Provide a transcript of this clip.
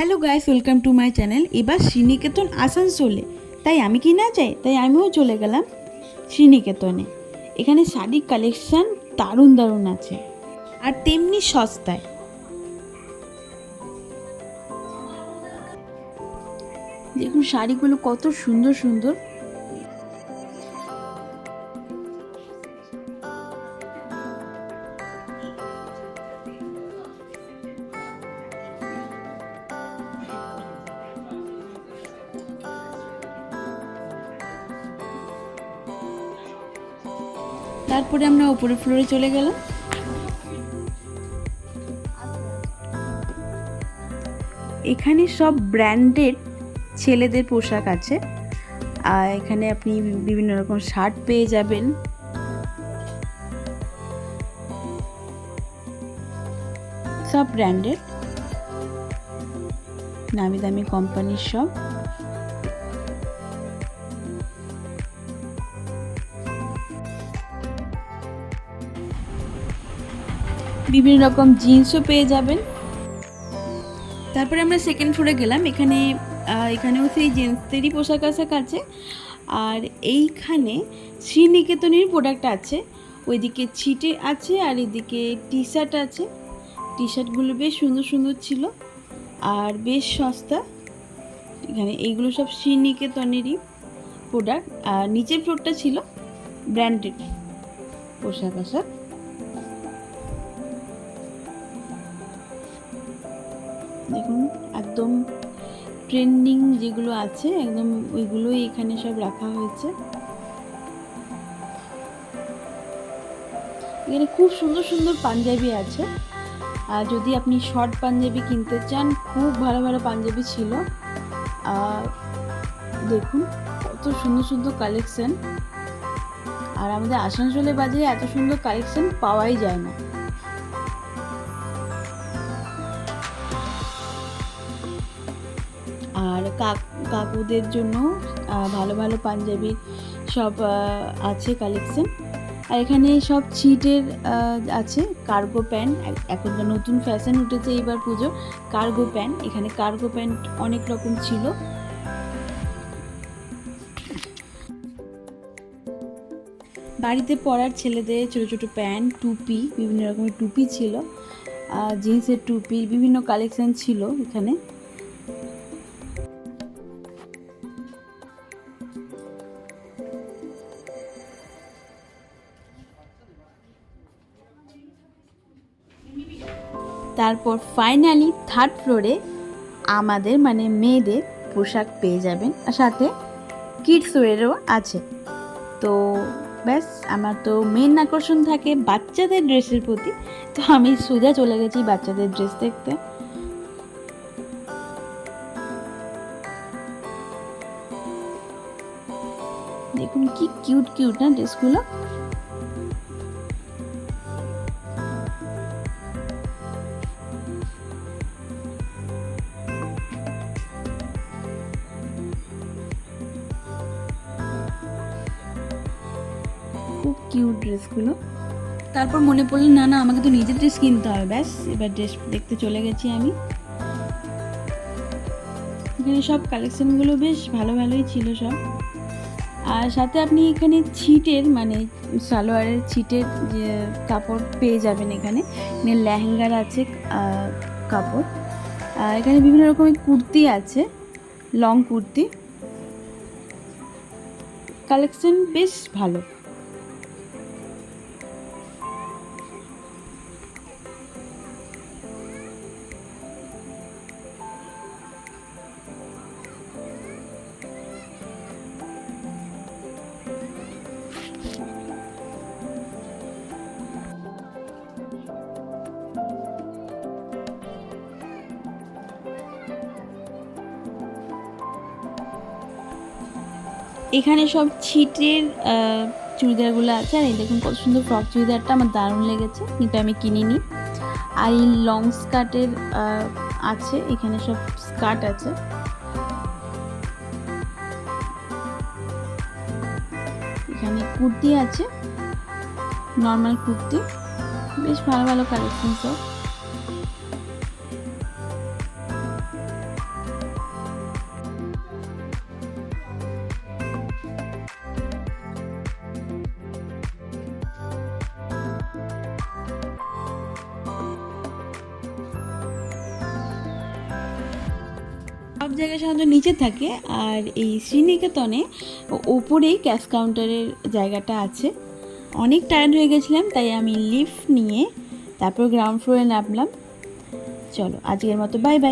Hello guys, welcome to my channel. এবার শ্রীনিকেতন আসানসোলে। তাই আমি কি না চাই তাই আমিও চলে গেলাম শ্রীনিকেতনে। এখানে শাড়ির কালেকশান দারুণ দারুণ আছে, আর তেমনি সস্তায়। দেখুন শাড়িগুলো কত সুন্দর সুন্দর। তারপরে আমরা উপরের ফ্লোরে চলে গেলাম। এখানে সব ব্র্যান্ডেড ছেলেদের পোশাক আছে। আর এখানে আপনি বিভিন্ন রকম শার্ট পেয়ে যাবেন। সব ব্র্যান্ডেড নামি দামি কোম্পানির সব। বিভিন্ন রকম জিন্সও পেয়ে যাবেন। তারপরে আমরা সেকেন্ড ফ্লোরে গেলাম। এখানে এখানেও সেই জেন্টসদেরই পোশাক আশাক আছে। আর এইখানে শ্রীনিকেতনের প্রোডাক্ট আছে। ওইদিকে ছিটে আছে আর এদিকে টি শার্ট আছে। টি শার্টগুলো বেশ সুন্দর সুন্দর ছিল আর বেশ সস্তা। এখানে এইগুলো সব শ্রীনিকেতনেরই প্রোডাক্ট আর নিচের ফ্লোরটা ছিল ব্র্যান্ডেড পোশাক আশাক। দেখুন, একদম ট্রেন্ডিং যেগুলো আছে, একদম ওইগুলোই এখানে সব রাখা হয়েছে। এখানে খুব সুন্দর সুন্দর পাঞ্জাবি আছে। আর যদি আপনি শর্ট পাঞ্জাবি কিনতে চান, খুব ভালো ভালো পাঞ্জাবি ছিল। দেখুন, কত সুন্দর সুন্দর কালেকশন আর আমাদের আসানসোলের বাজারে এত সুন্দর কালেকশন পাওয়াই যায় না। আর কাক কাকুদের জন্য ভালো ভালো পাঞ্জাবির সব আছে কালেকশন আর এখানে সব ছিটের আছে কার্গো প্যান্ট এখন তো নতুন ফ্যাশন উঠেছে এইবার পুজো কার্গো প্যান্ট এখানে কার্গো প্যান্ট অনেক রকম ছিল। বাড়িতে পরার ছেলেদের ছোটো ছোটো প্যান্ট টুপি, বিভিন্ন রকমের টুপি ছিল। জিন্সের টুপি, বিভিন্ন কালেকশন ছিল এখানে। তারপর ফাইনালি থার্ড ফ্লোরে আমাদের মানে মেয়েদের পোশাক পেয়ে যাবেন আর সাথে কিডস ওয়ারেরও আছে। তো ব্যাস, আমার তো মেন আকর্ষণ থাকে বাচ্চাদের ড্রেসের প্রতি। তো আমি সোজা চলে গেছি বাচ্চাদের ড্রেস দেখতে। দেখুন কি কিউট কিউট না ড্রেসগুলো খুব কিউট ড্রেসগুলো তারপর মনে পড়ল, না না, আমাকে তো নিজের ড্রেস কিনতে হবে। ব্যাস, এবার ড্রেস দেখতে চলে গেছি আমি। এখানে সব কালেকশনগুলো বেশ ভালো, ভালোই ছিল সব। আর সাথে আপনি এখানে ছিটের মানে সালোয়ারের ছিটের যে কাপড় পেয়ে যাবেন এখানে। এখানে লেহেঙ্গার আছে কাপড়। আর এখানে বিভিন্ন রকমের কুর্তি আছে লং কুর্তি। কালেকশন বেশ ভালো। এখানে সব ছিটের চুড়িদারগুলো আছে। আর এই দেখুন কত সুন্দর ফ্রক চুড়িদারটা, আমার দারুণ লেগেছে। কিন্তু আমি কিনিনি। আর এই লং স্কার্টের আছে। এখানে সব স্কার্ট আছে। এখানে কুর্তি আছে। নর্মাল কুর্তি। বেশ ভালো ভালো কালেকশন সব সব জায়গায় সাধারণত নিচে থাকে আর এই শ্রীনিকেতনে ওপরেই ক্যাশ কাউন্টারের জায়গাটা আছে। অনেক টায়ার্ড হয়ে গেছিলাম, তাই আমি লিফট নিয়ে তারপর গ্রাউন্ড ফ্লোরে নামলাম। চলো, আজকের মতো বাই বাই